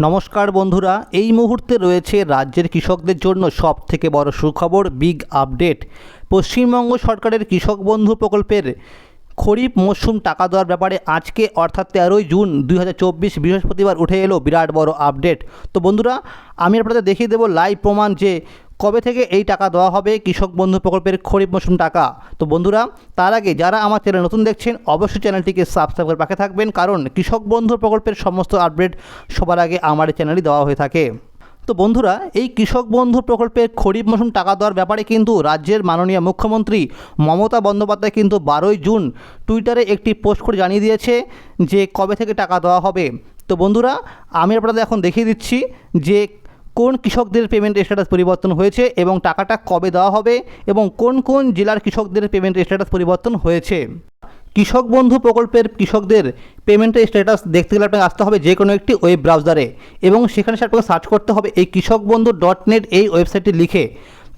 নমস্কার বন্ধুরা, এই মুহূর্তে রয়েছে রাজ্যের কৃষকদের জন্য সব থেকে বড় সুখবর বিগ আপডেট। পশ্চিমবঙ্গ সরকারের কৃষক বন্ধু প্রকল্পের খরিফ মরশুম টাকা দেওয়ার ব্যাপারে আজকে, অর্থাৎ তেরোই জুন দু হাজার চব্বিশ বৃহস্পতিবার উঠে এলো বিরাট বড় আপডেট। তো বন্ধুরা, আমি আপনাদের দেখিয়ে দেবো লাইভ প্রমাণ যে কবে থেকে এই টাকা দেওয়া হবে কৃষক বন্ধু প্রকল্পের খরিফ মৌসুম টাকা? তো বন্ধুরা, তার আগে যারা আমার চ্যানেল নতুন দেখছেন, অবশ্যই চ্যানেলটিকে সাবস্ক্রাইব করে পাশে থাকবেন, কারণ কৃষক বন্ধু প্রকল্পের সমস্ত আপডেট সবার আগে আমার এই চ্যানেলই দেওয়া হয়ে থাকে। তো বন্ধুরা, এই কৃষক বন্ধু প্রকল্পের খরিফ মৌসুম টাকা দেওয়ার ব্যাপারে কিন্তু রাজ্যের মাননীয় মুখ্যমন্ত্রী মমতা বন্দ্যোপাধ্যায় কিন্তু বারোই জুন টুইটারে একটি পোস্ট করে জানিয়ে দিয়েছে যে কবে থেকে টাকা দেওয়া হবে। তো বন্ধুরা, আমি আপনাদের এখন দেখিয়ে দিচ্ছি যে কোন কৃষকদের পেমেন্ট স্ট্যাটাস পরিবর্তন হয়েছে এবং টাকাটা কবে দেওয়া হবে এবং কোন কোন জেলার কৃষকদের পেমেন্ট স্ট্যাটাস পরিবর্তন হয়েছে? কৃষক বন্ধু প্রকল্পের কৃষকদের পেমেন্টের স্ট্যাটাস দেখতে গেলে আপনাকে আসতে হবে যে কোনো একটি ওয়েব ব্রাউজারে এবং সেখানে সে আপনাকে সার্চ করতে হবে এই কৃষক বন্ধু ডট নেট এই ওয়েবসাইটটি লিখে।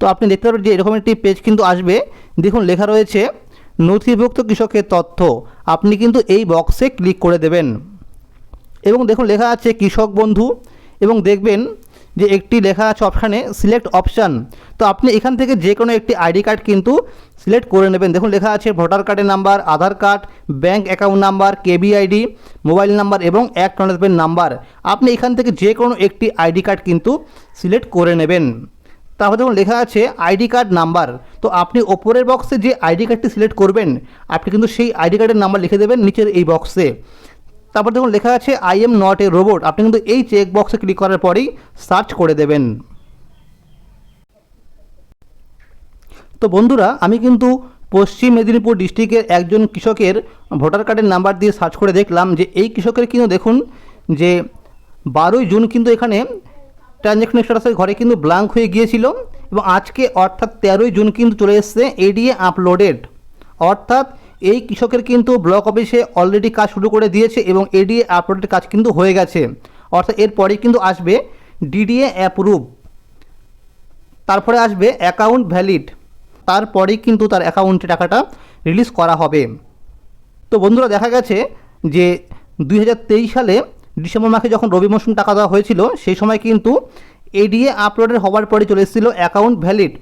তো আপনি দেখতে পাবেন যে এরকম একটি পেজ কিন্তু আসবে। দেখুন, লেখা রয়েছে, নথিভুক্ত কৃষকের তথ্য। আপনি কিন্তু এই বক্সে ক্লিক করে দেবেন। এবং দেখুন, লেখা আছে কৃষক বন্ধু এবং দেখবেন যে একটি লেখা আছে অপশানে সিলেক্ট অপশান। তো আপনি এখান থেকে যে কোনো একটি আইডি কার্ড কিন্তু সিলেক্ট করে নেবেন। দেখুন, লেখা আছে ভোটার কার্ডের number, Aadhaar card bank account number KB ID mobile number এবং অ্যাকনোলেজমেন্ট নাম্বার। আপনি এখান থেকে যে কোনো একটি আইডি কার্ড কিন্তু সিলেক্ট করে নেবেন। তারপর দেখুন, লেখা আছে আইডি কার্ড নাম্বার। তো আপনি ওপরের বক্সে যে আইডি কার্ডটি সিলেক্ট করবেন, আপনি কিন্তু সেই আইডি কার্ডের নাম্বার লিখে দেবেন নিচের এই বক্সে। তারপর দেখুন লেখা আছে I am not a robot আপনি কিন্তু এই চেক বক্সে ক্লিক করার পরেই সার্চ করে দেবেন। তো বন্ধুরা, আমি কিন্তু পশ্চিম মেদিনীপুর ডিস্ট্রিক্টের একজন কৃষকের ভোটার কার্ডের নাম্বার দিয়ে সার্চ করে দেখলাম যে এই কৃষকের কিন্তু দেখুন যে বারোই জুন কিন্তু এখানে ট্রানজ্যাকশন স্ট্যাটাসের ঘরে কিন্তু ব্ল্যাঙ্ক হয়ে গিয়েছিল এবং আজকে অর্থাৎ তেরোই জুন কিন্তু চলে এসছে এডিএ আপলোডেড অর্থাৎ এই কৃষকের কিন্তু ব্লক অফিসে অলরেডি কাজ শুরু করে দিয়েছে এবং এডিএ আপলোডের কাজ কিন্তু হয়ে গেছে। অর্থাৎ এরপরেই কিন্তু আসবে ডিডিএ অ্যাপ্রুভ তারপরে আসবে অ্যাকাউন্ট ভ্যালিড তারপরেই কিন্তু তার অ্যাকাউন্টে টাকাটা রিলিজ করা হবে। তো বন্ধুরা, দেখা গেছে যে দুই হাজার তেইশ সালে ডিসেম্বর মাসে যখন রবি মৌসুম টাকা দেওয়া হয়েছিল, সেই সময় কিন্তু এডিএ আপলোডের হওয়ার পরে চলে এসেছিল অ্যাকাউন্ট ভ্যালিড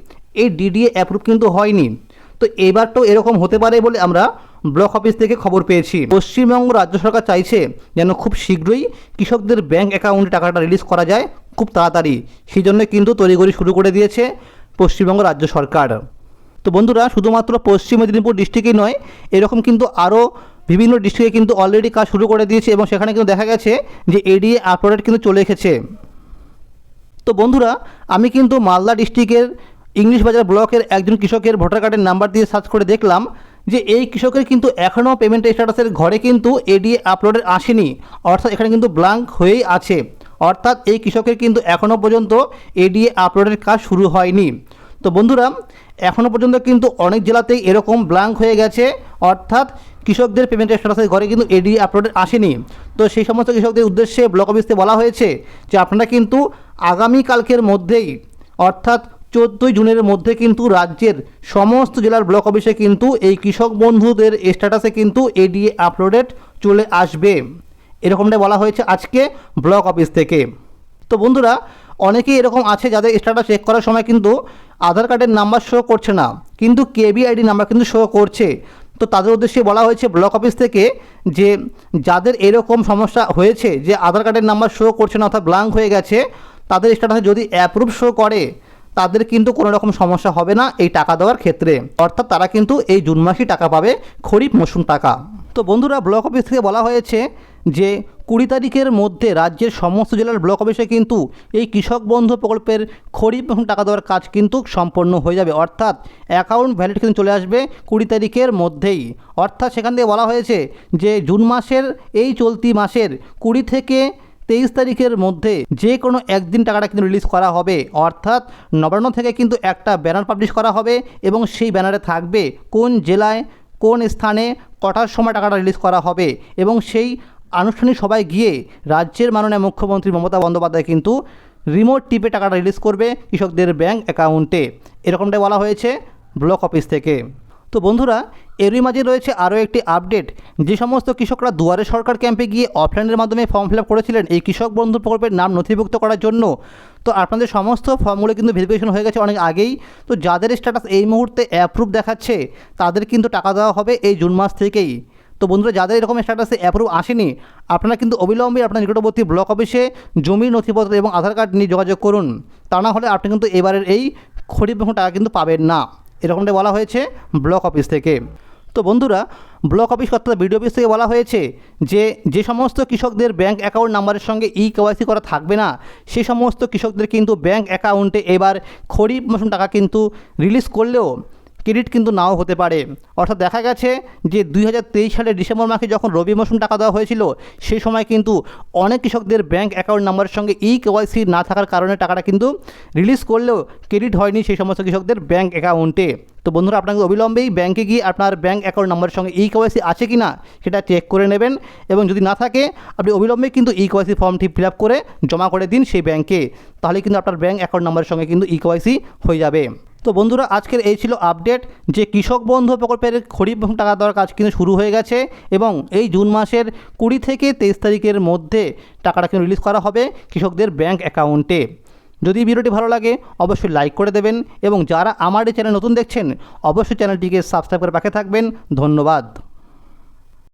এই ডিডিএ অ্যাপ্রুভ কিন্তু হয়নি। তো এবারটাও এরকম হতে পারে বলে আমরা ব্লক অফিস থেকে খবর পেয়েছি। পশ্চিমবঙ্গ রাজ্য সরকার চাইছে যেন খুব শীঘ্রই কৃষকদের ব্যাংক অ্যাকাউন্টে টাকাটা রিলিজ করা যায় খুব তাড়াতাড়ি। সেই জন্য কিন্তু তড়িঘড়ি শুরু করে দিয়েছে পশ্চিমবঙ্গ রাজ্য সরকার। তো বন্ধুরা, শুধুমাত্র পশ্চিম মেদিনীপুর ডিস্ট্রিক্টেই নয়, এরকম কিন্তু আরও বিভিন্ন ডিস্ট্রিক্টে কিন্তু অলরেডি কাজ শুরু করে দিয়েছে এবং সেখানে কিন্তু দেখা গেছে যে এডিএ আপলোডেড কিন্তু চলে এসেছে। তো বন্ধুরা, আমি কিন্তু মালদা ডিস্ট্রিক্টের ইংলিশ বাজার ব্লকের একজন কৃষকের ভোটার কার্ডের নাম্বার দিয়ে সার্চ করে দেখলাম যে এই কৃষকের কিন্তু এখনও পেমেন্ট স্ট্যাটাসের ঘরে কিন্তু এডিএ আপলোডের আসেনি। অর্থাৎ এখানে কিন্তু ব্ল্যাঙ্ক হয়েই আছে। অর্থাৎ এই কৃষকের কিন্তু এখনও পর্যন্ত এডিএ আপলোডের কাজ শুরু হয়নি। তো বন্ধুরা, এখনও পর্যন্ত কিন্তু অনেক জেলাতেই এরকম ব্ল্যাঙ্ক হয়ে গেছে। অর্থাৎ কৃষকদের পেমেন্ট স্ট্যাটাসের ঘরে কিন্তু এডি আপলোডেড আসেনি। তো সেই সমস্ত কৃষকদের উদ্দেশ্যে ব্লক অফিসে বলা হয়েছে যে আপনারা কিন্তু আগামীকালকের মধ্যেই, অর্থাৎ চোদ্দোই জুনের মধ্যে কিন্তু রাজ্যের সমস্ত জেলার ব্লক অফিসে কিন্তু এই কৃষক বন্ধুদের স্ট্যাটাসে কিন্তু এডিএ আপলোডেড চলে আসবে। এরকমটাই বলা হয়েছে আজকে ব্লক অফিস থেকে। তো বন্ধুরা, অনেকেই এরকম আছে যাদের স্ট্যাটাস চেক করার সময় কিন্তু আধার কার্ডের নাম্বার শো করছে না, কিন্তু কেবি আইডি নাম্বার কিন্তু শো করছে। তো তাদের উদ্দেশ্যে বলা হয়েছে ব্লক অফিস থেকে যে যাদের এরকম সমস্যা হয়েছে, যে আধার কার্ডের নাম্বার শো করছে না অর্থাৎ ব্লাঙ্ক হয়ে গেছে, তাদের স্ট্যাটাসে যদি অ্যাপ্রুভ শো করে তাদের কিন্তু কোনো রকম সমস্যা হবে না এই টাকা দেওয়ার ক্ষেত্রে। অর্থাৎ তারা কিন্তু এই জুন মাসেই টাকা পাবে খরিফ মৌসুম টাকা। তো বন্ধুরা ব্লক অফিস থেকে বলা হয়েছে যে, কুড়ি তারিখের মধ্যে রাজ্যের সমস্ত জেলার ব্লক অফিসে কিন্তু এই কৃষক বন্ধু প্রকল্পের খরিফ মৌসুম টাকা দেওয়ার কাজ কিন্তু সম্পন্ন হয়ে যাবে। অর্থাৎ অ্যাকাউন্ট ভ্যালিড কিন্তু চলে আসবে কুড়ি তারিখের মধ্যেই। অর্থাৎ সেখান থেকে বলা হয়েছে যে, জুন মাসের এই চলতি মাসের কুড়ি থেকে তেইশ তারিখের মধ্যে যে কোনো একদিন টাকাটা কিন্তু রিলিজ করা হবে। অর্থাৎ নবান্ন থেকে কিন্তু একটা ব্যানার পাবলিশ করা হবে এবং সেই ব্যানারে থাকবে কোন জেলায়, কোন স্থানে, কটার সময় টাকাটা রিলিজ করা হবে এবং সেই আনুষ্ঠানিক সবাই গিয়ে রাজ্যের মাননীয় মুখ্যমন্ত্রী মমতা বন্দ্যোপাধ্যায় কিন্তু রিমোট টিপে টাকাটা রিলিজ করবে কৃষকদের ব্যাঙ্ক অ্যাকাউন্টে এরকমটাই বলা হয়েছে ব্লক অফিস থেকে। তো বন্ধুরা, এরই মাঝে রয়েছে আরও একটি আপডেট। যে সমস্ত কৃষকরা দুয়ারে সরকার ক্যাম্পে গিয়ে অফলাইনের মাধ্যমে ফর্ম ফিল করেছিলেন, এই কৃষক বন্ধু প্রকল্পের নাম নথিভুক্ত করার জন্য। তো আপনাদের সমস্ত ফর্মগুলো কিন্তু ভেরিফিকেশন হয়ে গেছে অনেক আগেই। তো যাদের স্ট্যাটাস এই মুহূর্তে অ্যাপ্রুভ দেখাচ্ছে, তাদের কিন্তু টাকা দেওয়া হবে এই জুন মাস থেকেই। তো বন্ধুরা, যাদের এরকম স্ট্যাটাসে অ্যাপ্রুভ আসেনি, আপনারা কিন্তু অবিলম্বে আপনার নিকটবর্তী ব্লক অফিসে জমির নথিপত্র এবং আধার কার্ড নিয়ে যোগাযোগ করুন। তা না হলে আপনি কিন্তু এবারের এই খরিফ টাকা কিন্তু পাবেন না। এরকমটাই বলা হয়েছে ব্লক অফিস থেকে। তো বন্ধুরা, ব্লক অফিস অর্থাৎ বিডিও অফিস থেকে বলা হয়েছে যে যে সমস্ত কৃষকদের ব্যাঙ্ক অ্যাকাউন্ট নাম্বারের সঙ্গে ই কেওয়াইসি করা থাকবে না, সে সমস্ত কৃষকদের কিন্তু ব্যাঙ্ক অ্যাকাউন্টে এবার খরিফ মৌসুম টাকা কিন্তু রিলিজ করলেও ক্রেডিট কিন্তু নাও হতে পারে। অর্থাৎ দেখা গেছে যে দুই হাজার তেইশ সালের ডিসেম্বর মাসে যখন রবি মৌসুম টাকা দেওয়া হয়েছিল, সেই সময় কিন্তু অনেক কৃষকদের ব্যাংক অ্যাকাউন্ট নাম্বারের সঙ্গে ই কেওয়াইসি না থাকার কারণে টাকাটা কিন্তু রিলিজ করলেও ক্রেডিট হয়নি সেই সমস্ত কৃষকদের ব্যাংক অ্যাকাউন্টে। তো বন্ধুরা, আপনাকে অবিলম্বেই ব্যাংকে গিয়ে আপনার ব্যাংক অ্যাকাউন্ট নাম্বারের সঙ্গে ই কেওয়াইসি আছে কি না সেটা চেক করে নেবেন এবং যদি না থাকে, আপনি অবিলম্বে কিন্তু ই কেওয়াইসি ফর্মটি ফিল আপ করে জমা করে দিন সেই ব্যাংকে। তাহলে কিন্তু আপনার ব্যাংক অ্যাকাউন্ট নাম্বারের সঙ্গে কিন্তু ই কেওয়াইসি হয়ে যাবে। তো বন্ধুরা, আজকের এই ছিল আপডেট যে কৃষক বন্ধু প্রকল্পের খরিফ টাকা দেওয়ার কাজ কিন্তু শুরু হয়ে গেছে এবং এই জুন মাসের কুড়ি থেকে তেইশ তারিখের মধ্যে টাকাটা কিন্তু রিলিজ করা হবে কৃষকদের ব্যাঙ্ক অ্যাকাউন্টে যদি ভিডিওটি ভালো লাগে, অবশ্যই লাইক করে দেবেন এবং যারা আমার এই চ্যানেল নতুন দেখছেন, অবশ্যই চ্যানেলটিকে সাবস্ক্রাইব করে পাশে থাকবেন। ধন্যবাদ।